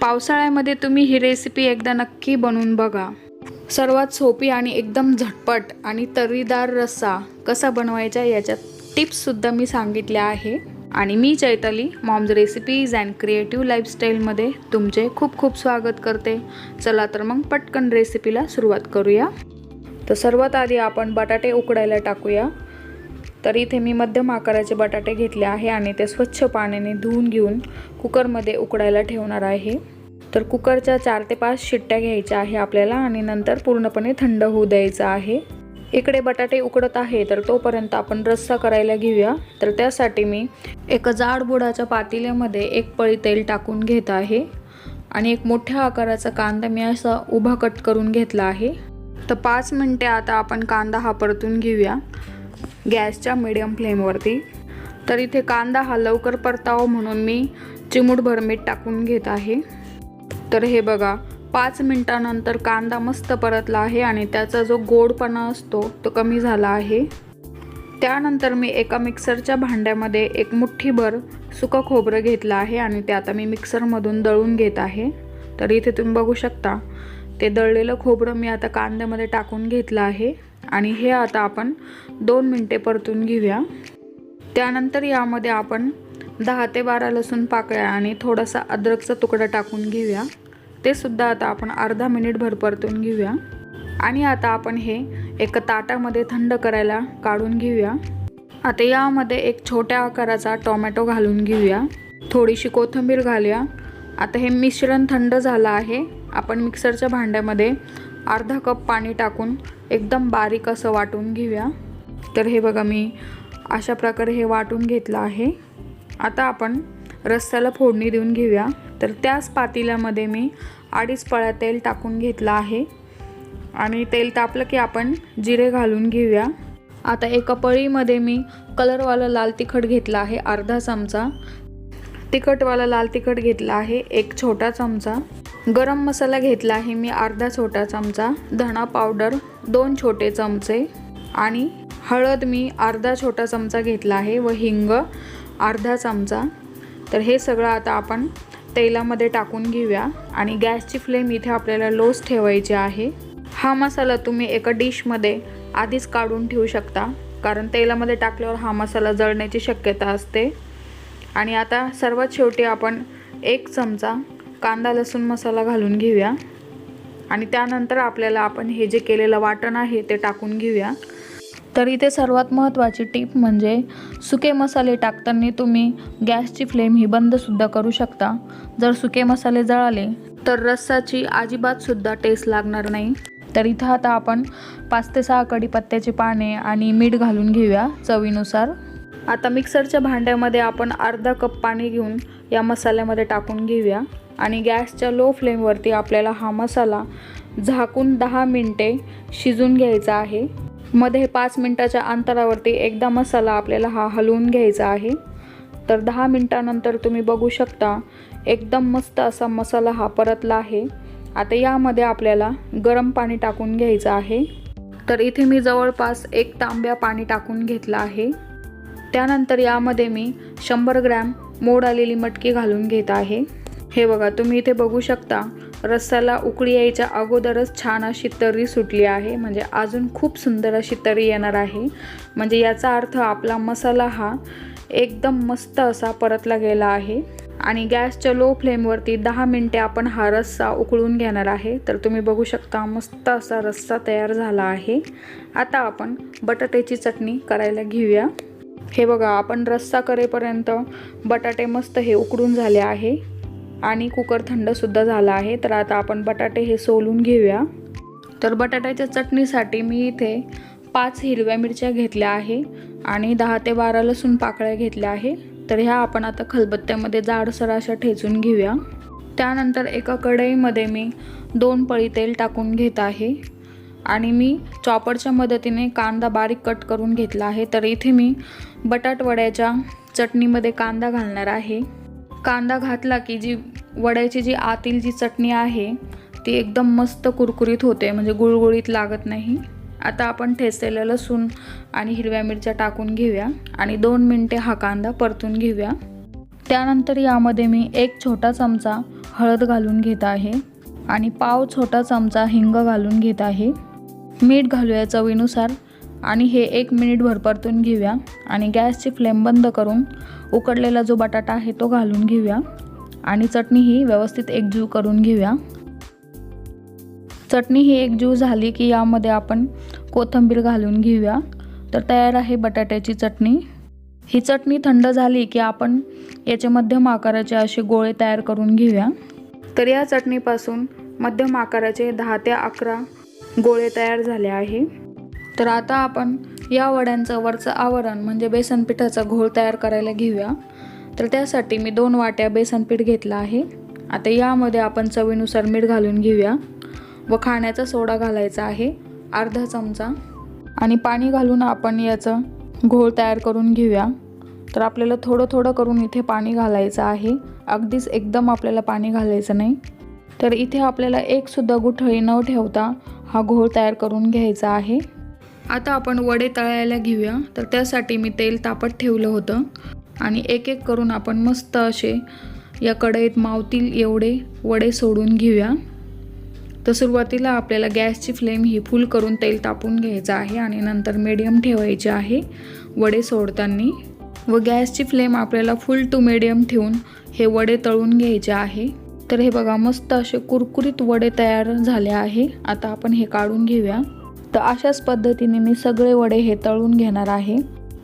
पावसाळ्यामध्ये तुम्ही ही रेसिपी एकदा नक्की बनवून बघा. सर्वात सोपी आणि एकदम झटपट आणि तरीदार रस्सा कसा बनवायचा याच्यात टिप्ससुद्धा मी सांगितल्या आहे. आणि मी Chaitali moms recipes and creative लाईफस्टाईलमध्ये तुमचे खूप खूप स्वागत करते. चला तर मग पटकन रेसिपीला सुरुवात करूया. तर सर्वात आधी आपण बटाटे उकडायला टाकूया. तर इथे मी मध्यम आकाराचे बटाटे घेतले आहे आणि ते स्वच्छ पाण्याने धुवून घेऊन कुकरमध्ये उकडायला ठेवणार आहे. तर कुकरच्या चार ते पाच शिट्ट्या घ्यायच्या आहे आपल्याला आणि नंतर पूर्णपणे थंड होऊ द्यायचं आहे. इकडे बटाटे उकडत आहे तर तोपर्यंत आपण रस्सा करायला घेऊया. तर त्यासाठी मी एका जाड बुडाच्या पातेल्यामध्ये एक पळी तेल टाकून घेत आहे आणि एक मोठ्या आकाराचा कांदा मी असा उभा कट करून घेतला आहे. तर पाच मिनटे आता आपण कांदा हा परतून घेऊया. गॅसच्या मिडियम फ्लेमवरती तर इथे कांदा हा लवकर परतावा म्हणून मी चिमूटभर मीठ टाकून घेत आहे. तर हे बघा पाच मिनटानंतर कांदा मस्त परतला आहे आणि त्याचा जो गोडपणा असतो तो कमी झाला आहे. त्यानंतर मी एका मिक्सरच्या भांड्यामध्ये एक मुठ्ठीभर सुकं खोबरं घेतलं आहे आणि ते आता मी मिक्सरमधून दळून घेत आहे. तर इथे तुम्ही बघू शकता ते दळलेलं खोबरं मी आता कांद्यामध्ये टाकून घेतलं आहे. आणि हे आता आपण दोन मिनटे परतून घेऊया. त्यानंतर यामध्ये आपण दहा ते बारा लसूण पाकळ्या आणि थोडासा अद्रकचा तुकडा टाकून घेऊया. ते सुद्धा आता आपण अर्धा मिनिटभर परतून घेऊया. आणि आता आपण हे एका ताटामध्ये थंड करायला काढून घेऊया. आता यामध्ये एक छोट्या आकाराचा टोमॅटो घालून घेऊया. थोडीशी कोथिंबीर घालूया. आता हे मिश्रण थंड झालं आहे. आपण मिक्सरच्या भांड्यामध्ये अर्धा कप पाणी टाकून एकदम बारीक असं वाटून घेऊया. तर हे बघा मी अशा प्रकारे हे वाटून घेतलं आहे. आता आपण रस्त्याला फोडणी देऊन घेऊया. तर त्याच पातेल्यामध्ये मी अडीच पळ्या तेल टाकून घेतलं आहे. आणि तेल तापलं की आपण जिरे घालून घेऊया. आता एका पळीमध्ये मी कलरवाला लाल तिखट घेतला आहे अर्धा चमचा. तिखटवाला लाल तिखट घेतला आहे एक छोटा चमचा. गरम मसाला घेतला आहे मी अर्धा छोटा चमचा धणा पावडर दोन छोटे चमचे आणि हळद मी अर्धा छोटा चमचा घेतला आहे व हिंग अर्धा चमचा. तर हे सगळं आता आपण तेलामध्ये टाकून घेऊया आणि गॅसची फ्लेम इथे आपल्याला लोच ठेवायची आहे. हा मसाला तुम्ही एका डिशमध्ये आधीच काढून ठेवू शकता कारण तेलामध्ये टाकल्यावर हा मसाला जळण्याची शक्यता असते. आणि आता सर्वात शेवटी आपण एक चमचा कांदा लसूण मसाला घालून घेऊया. आणि त्यानंतर आपल्याला आपण हे जे केलेलं वाटण आहे ते टाकून घेऊया. तर इथे सर्वात महत्त्वाची टीप म्हणजे सुके मसाले टाकताना तुम्ही गॅसची फ्लेम ही बंदसुद्धा करू शकता. जर सुके मसाले जळाले तर रस्साची अजिबातसुद्धा टेस्ट लागणार नाही. तर इथं आता आपण पाच ते सहा कढीपत्त्याची पाने आणि मीठ घालून घेऊया चवीनुसार. आता मिक्सरच्या भांड्यामध्ये आपण अर्धा कप पाणी घेऊन या मसाल्यामध्ये टाकून घेऊया. आणि गॅसच्या लो फ्लेमवरती आपल्याला हा मसाला झाकून दहा मिनटे शिजून घ्यायचा आहे. मध्ये पाच मिनटाच्या अंतरावरती एकदा मसाला आपल्याला हा हलवून घ्यायचा आहे. तर दहा मिनटानंतर तुम्ही बघू शकता एकदम मस्त असा मसाला हा परतला आहे. आता यामध्ये आपल्याला गरम पाणी टाकून घ्यायचं आहे. तर इथे मी जवळपास एक तांब्या पाणी टाकून घेतलं आहे. त्यानंतर यामध्ये मी शंभर ग्रॅम मोड आलेली मटकी घालून घेत आहे. हे बघा तुम्ही इथे बघू शकता रस्साला उकळी यायच्या अगोदरच छान अशी तर्री सुटली आहे. म्हणजे अजून खूप सुंदर अशी तर्री येणार आहे. म्हणजे याचा अर्थ आपला मसाला हा एकदम मस्त असा परतला गेला आहे. आणि गॅसच्या लो फ्लेमवरती दहा मिनटे आपण हा रस्सा उकळून घेणार आहे. तर तुम्ही बघू शकता मस्त असा रस्सा तयार झाला आहे. आता आपण बटाट्याची चटणी करायला घेऊया. हे बघा आपण रस्सा करेपर्यंत बटाटे मस्त हे उकडून झाले आहे. आणि कुकर थंडसुद्धा झाला आहे. तर आता आपण बटाटे हे सोलून घेऊया. तर बटाट्याच्या चटणीसाठी मी इथे पाच हिरव्या मिरच्या घेतल्या आहे आणि दहा ते बारा लसूण पाकळ्या घेतल्या आहे. तर ह्या आपण आता खलबत्त्यामध्ये जाडसर अशा ठेचून घेऊया. त्यानंतर एका कढईमध्ये मी दोन पळी तेल टाकून घेत आहे. आणि मी चॉपरच्या मदतीने कांदा बारीक कट करून घेतला आहे. तर इथे मी बटाटवड्याच्या चटणीमध्ये कांदा घालणार आहे. कांदा घातला की जी वड्याची जी आतील जी चटणी आहे ती एकदम मस्त कुरकुरीत होते म्हणजे गुळगुळीत लागत नाही. आता आपण ठेचलेलं लसूण आणि हिरव्या मिरच्या टाकून घेऊया आणि दोन मिनटे हा कांदा परतून घेऊया. त्यानंतर यामध्ये मी एक छोटा चमचा हळद घालून घेत आहे आणि पाव छोटा चमचा हिंग घालून घेत आहे. मीठ घालूया चवीनुसार. आणि हे एक मिनिटभर परतून घेऊया. आणि गॅसची फ्लेम बंद करून उकडलेला जो बटाटा आहे तो घालून घेऊया. आणि चटणी ही व्यवस्थित एकजीव करून घेऊया. चटणी ही एकजीव झाली की यामध्ये आपण कोथिंबीर घालून घेऊया. तर तयार आहे बटाट्याची चटणी. ही चटणी थंड झाली की आपण याचे मध्यम आकाराचे असे गोळे तयार करून घेऊया. तर या चटणीपासून मध्यम आकाराचे दहा ते अकरा गोळे तयार झाले आहे. तर आता आपण या वड्यांचं वरचं आवरण म्हणजे बेसन पिठाचा घोळ तयार करायला घेऊया. तर त्यासाठी मी दोन वाट्या बेसन पीठ घेतलं आहे. आता यामध्ये आपण चवीनुसार मीठ घालून घेऊया व खाण्याचा सोडा घालायचा आहे अर्धा चमचा. आणि पाणी घालून आपण याचं घोळ तयार करून घेऊया. तर आपल्याला थोडं थोडं करून इथे पाणी घालायचं आहे. अगदीच एकदम आपल्याला पाणी घालायचं नाही. तर इथे आपल्याला एकसुद्धा गुठळी न ठेवता हा घोळ तयार करून घ्यायचा आहे. आता आपण वडे तळायला घेऊया. तर त्यासाठी मी तेल तापत ठेवलं होतं. आणि एक एक करून आपण मस्त असे या कढईत मावतील एवढे वडे सोडून घेऊया. तर सुरुवातीला आपल्याला गॅसची फ्लेम ही फुल करून तेल तापून घ्यायचं आहे आणि नंतर मीडियम ठेवायचे आहे वडे सोडताना. व गॅसची फ्लेम आपल्याला फुल टू मीडियम ठेवून हे वडे तळून घ्यायचे आहे. तर हे बघा मस्त असे कुरकुरीत वडे तयार झाले आहे. आता आपण हे काढून घेऊया. तर अशाच पद्धतीने मी सगळे वडे हे तळून घेणार आहे.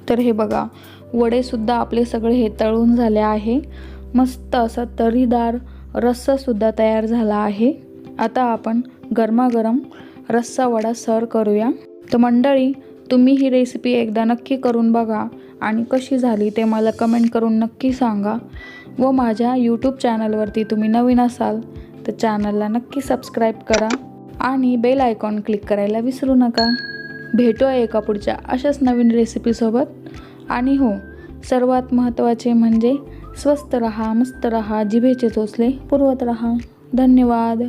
तर हे बघा वडेसुद्धा आपले सगळे हे तळून झाले आहे. मस्त असा तरीदार रस्सासुद्धा तयार झाला आहे. आता आपण गरमागरम रस्सा वडा सर्व करूया. तर मंडळी तुम्ही ही रेसिपी एकदा नक्की करून बघा आणि कशी झाली ते मला कमेंट करून नक्की सांगा. व माझ्या यूट्यूब चॅनलवरती तुम्ही नवीन असाल तर चॅनलला नक्की सबस्क्राईब करा. आणि बेल आयकॉन क्लिक करायला विसरू नका. भेटूया एका पुढच्या अशाच नवीन रेसिपीसोबत आणि हो सर्वात महत्त्वाचे म्हणजे स्वस्त रहा मस्त रहा जिभेचे चोचले पुरवत रहा. धन्यवाद.